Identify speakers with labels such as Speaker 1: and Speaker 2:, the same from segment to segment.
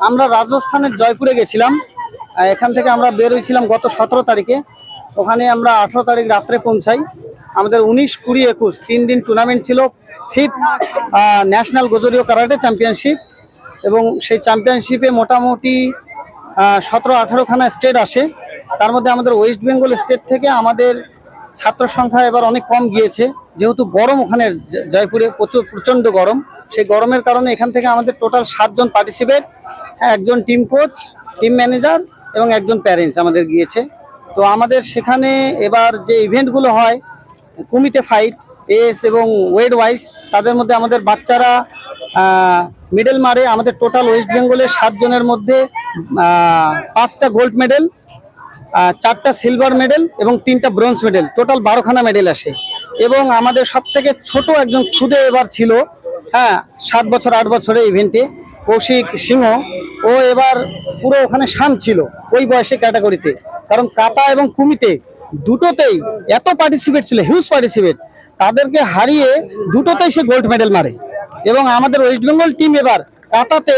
Speaker 1: আমরা রাজস্থানের জয়পুরে গেছিলাম। এখান থেকে আমরা বের হয়েছিলাম গত সতেরো তারিখে। ওখানে আমরা আঠেরো তারিখ রাত্রে পৌঁছাই। আমাদের উনিশ, কুড়ি, একুশ তিন দিন টুর্নামেন্ট ছিল। Fifth national Gojuryu karate championship এবং সেই চ্যাম্পিয়নশিপে মোটামুটি সতেরো আঠারোখানা স্টেট আসে। তার মধ্যে আমাদের ওয়েস্ট বেঙ্গল স্টেট থেকে আমাদের ছাত্র সংখ্যা এবার অনেক কম গিয়েছে। যেহেতু গরম ওখানে জয়পুরে প্রচুর, প্রচণ্ড গরম। সেই গরমের কারণে এখান থেকে আমাদের টোটাল সাতজন পার্টিসিপেট একজন টিম কোচ টিম ম্যানেজার এবং একজন প্যারেন্টস আমাদের গিয়েছে। তো আমাদের সেখানে এবার যে ইভেন্টগুলো হয়, কুমিতে ফাইট এস এবং ওয়েড ওয়াইজ তাদের মধ্যে আমাদের বাচ্চারা মেডেল মারে। আমাদের টোটাল ওয়েস্ট বেঙ্গলের সাতজনের মধ্যে পাঁচটা গোল্ড মেডেল চারটা সিলভার মেডেল এবং তিনটা ব্রোঞ্জ মেডেল টোটাল বারোখানা মেডেল আসে। এবং আমাদের সব থেকে ছোট একজন খুদে এবার ছিল হ্যাঁ সাত বছর, আট বছরের ইভেন্টে কৌশিক সিংহ। ও এবার পুরো ওখানে শান ছিল ওই বয়সে ক্যাটাগরিতে। কারণ কাতা এবং কুমিতে দুটোতেই এত পার্টিসিপেট ছিল হিউজ পার্টিসিপেট তাদেরকে হারিয়ে দুটোতেই সে গোল্ড মেডেল মারে। এবং আমাদের ওয়েস্ট বেঙ্গল টিম এবার কাতাতে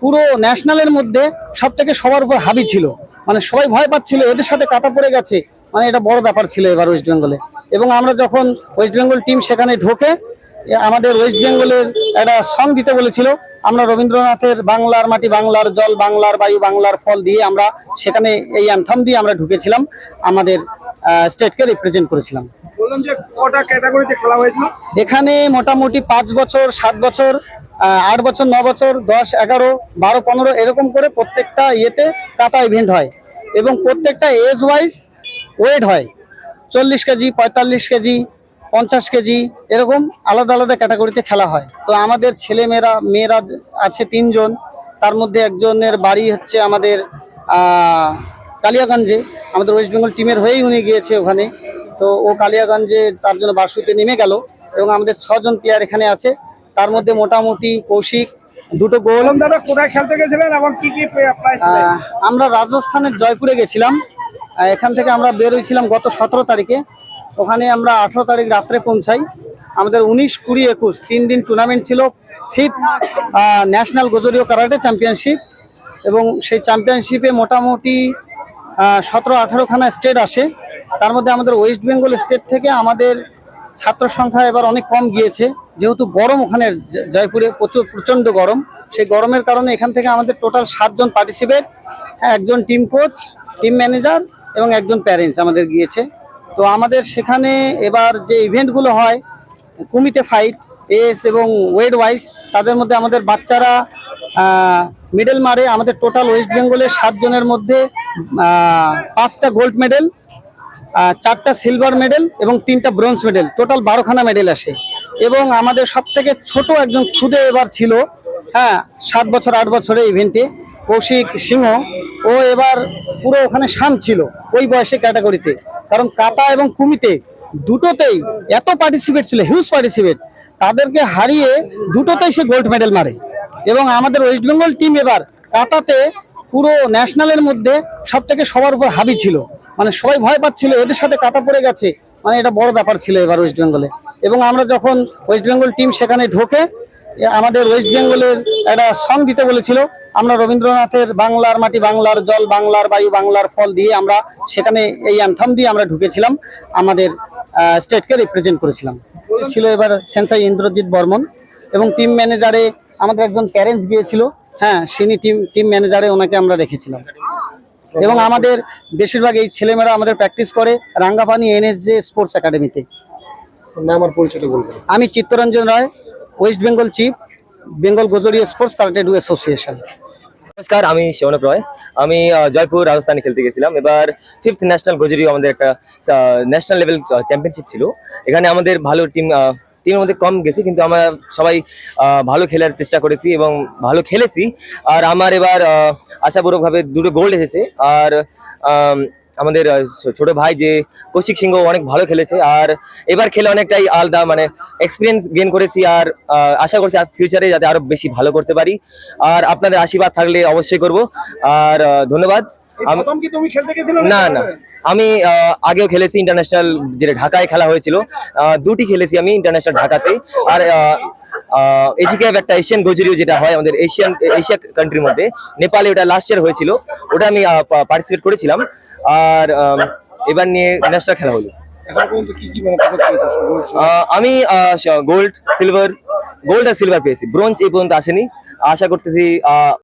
Speaker 1: পুরো ন্যাশনালের মধ্যে সব থেকে সবার উপর হাবি ছিল। মানে সবাই ভয় পাচ্ছিল, এদের সাথে কাটা পড়ে গেছে। মানে এটা বড় ব্যাপার ছিল এবার ওয়েস্ট বেঙ্গলে এবং আমরা যখন ওয়েস্ট বেঙ্গল টিম সেখানে ঢোকে আমাদের ওয়েস্ট বেঙ্গলের একটা সং দিতে বলেছিল আমরা রবীন্দ্রনাথের বাংলার মাটি বাংলার জল বাংলার বায়ু বাংলার ফল দিয়ে আমরা সেখানে এই অ্যান্থাম দিয়ে আমরা ঢুকেছিলাম আমাদের স্টেটকে রিপ্রেজেন্ট করেছিলাম। এখানে মোটামুটি পাঁচ বছর সাত বছর আট বছর ন বছর দশ এগারো বারো পনেরো এরকম করে প্রত্যেকটা ইয়েতে কাটা ইভেন্ট হয় এবং প্রত্যেকটা এজ ওয়াইজ ওয়েট হয়। চল্লিশ কেজি পঁয়তাল্লিশ কেজি পঞ্চাশ কেজি এরকম আলাদা আলাদা ক্যাটাগরিতে খেলা হয়। তো আমাদের ছেলে মেয়েরা মেয়েরা আছে তিনজন তার মধ্যে একজনের বাড়ি হচ্ছে আমাদের কালিয়াগঞ্জে। আমাদের ওয়েস্ট বেঙ্গল টিমের হয়েই উনি গিয়েছে ওখানে। তো ও কালিয়াগঞ্জে তার জন্য বাসুতে নেমে গেল এবং আমাদের ছজন প্লেয়ার এখানে আছে। তার মধ্যে মোটামুটি কৌশিক দুটো গোল।
Speaker 2: দাদা কোথায় খেলতে গেছিলেন এবং কি কি
Speaker 1: আমরা রাজস্থানের জয়পুরে গেছিলাম। এখান থেকে আমরা বের হয়েছিলাম গত সতেরো তারিখে। ওখানে আমরা আঠারো তারিখ রাত্রে পৌঁছাই। আমাদের উনিশ, কুড়ি, একুশ, তিন দিন টুর্নামেন্ট ছিল। Fifth national Gojuryu karate championship এবং সেই চ্যাম্পিয়নশিপে মোটামুটি সতেরো আঠারোখানা স্টেট আসে। তার মধ্যে আমাদের ওয়েস্ট বেঙ্গল স্টেট থেকে আমাদের ছাত্র সংখ্যা এবার অনেক কম গিয়েছে। যেহেতু গরম ওখানে জয়পুরে প্রচুর, প্রচণ্ড গরম। সেই গরমের কারণে এখান থেকে আমাদের টোটাল সাতজন পার্টিসিপেট একজন টিম কোচ টিম ম্যানেজার এবং একজন প্যারেন্টস আমাদের গিয়েছে। তো আমাদের সেখানে এবার যে ইভেন্টগুলো হয়, কুমিতে ফাইট এস এবং ওয়েড ওয়াইজ তাদের মধ্যে আমাদের বাচ্চারা মেডেল মারে। আমাদের টোটাল ওয়েস্ট বেঙ্গলের সাতজনের মধ্যে পাঁচটা গোল্ড মেডেল চারটা সিলভার মেডেল এবং তিনটা ব্রোঞ্জ মেডেল টোটাল বারোখানা মেডেল আসে। এবং আমাদের সব থেকে ছোট একজন খুদে এবার ছিল হ্যাঁ সাত বছর, আট বছরের ইভেন্টে কৌশিক সিংহ। ও এবার পুরো ওখানে শান ছিল, ওই বয়সে ক্যাটাগরিতে কারণ কাতা এবং কুমিতে দুটোতেই এত পার্টিসিপেট ছিল হিউজ পার্টিসিপেট তাদেরকে হারিয়ে দুটোতেই সে গোল্ড মেডেল মারে। এবং আমাদের ওয়েস্ট বেঙ্গল টিম এবার কাতাতে পুরো ন্যাশনালের মধ্যে সব থেকে সবার উপর হাবি ছিল। মানে সবাই ভয় পাচ্ছিল, এদের সাথে কাটা পড়ে গেছে। মানে এটা বড় ব্যাপার ছিল এবার ওয়েস্ট বেঙ্গলে এবং আমরা যখন ওয়েস্ট বেঙ্গল টিম সেখানে ঢোকে আমাদের ওয়েস্ট বেঙ্গলের একটা সং দিতে বলেছিল। আমরা রবীন্দ্রনাথের বাংলার মাটি বাংলার জল বাংলার বায়ু বাংলার ফল দিয়ে আমরা সেখানে এই অ্যান্থাম দিয়ে আমরা ঢুকেছিলাম। আমাদের স্টেটকে রিপ্রেজেন্ট করেছিলাম। ছিল এবার সেন্সাই ইন্দ্রজিৎ বর্মন এবং টিম ম্যানেজারে আমাদের একজন প্যারেন্টস গিয়েছিল। হ্যাঁ তিনি টিম টিম ম্যানেজারে ওনাকে আমরা রেখেছিলাম। এবং আমাদের বেশিরভাগ এই ছেলেমেয়েরা আমাদের প্র্যাকটিস করে রাঙ্গাপানি এনএসজে স্পোর্টস একাডেমিতে
Speaker 3: নাম আর পরিচয়টা বলবেন।
Speaker 1: আমি Chittaranjan Roy. West Bengal chief, Bengal Gojuryu sports karate do association.
Speaker 4: নমস্কার, আমি শিবনক রয়। আমি জয়পুর, রাজস্থানে খেলতে গেছিলাম। এবার ফিফথ ন্যাশনাল গজরি আমাদের একটা ন্যাশনাল লেভেল চ্যাম্পিয়নশিপ ছিল। এখানে আমাদের ভালো টিম টিমের মধ্যে কম গেছে, কিন্তু আমরা সবাই ভালো খেলার চেষ্টা করেছি এবং ভালো খেলেছি। আর আমার এবার আশাপূর্বকভাবে দুটো গোল্ড এসেছে। আর আমাদের ছোট ভাই যে কৌশিক সিংহ অনেক ভালো খেলেছে। আর এবার খেলে অনেকটাই আলাদা মানে এক্সপিরিয়েন্স গেন করেছি আর আশা করছি ফিউচারে যাতে আরও বেশি ভালো করতে পারি। আর আপনাদের আশীর্বাদ থাকলে অবশ্যই করব। আর ধন্যবাদ। না না আমি আগেও খেলেছি ইন্টারন্যাশনাল যেটা ঢাকায় খেলা হয়েছিল। দুটি খেলেছি আমি ইন্টারন্যাশনাল ঢাকাতে আর এজিকে একটা এশিয়ান গজরিও যেটা হয় আমাদের এশিয়ান এশিয়া কান্ট্রির মধ্যে নেপালে ওটা লাস্ট ইয়ার হয়েছিল ওটা আমি পার্টিসিপেট করেছিলাম। আর এবার নিয়ে ন্যাশনাল খেলা হলো।
Speaker 3: মানে
Speaker 4: আমি গোল্ড সিলভার গোল্ড আর সিলভার পেয়েছি। ব্রোঞ্জ এই পর্যন্ত আসেনি। আশা করতেছি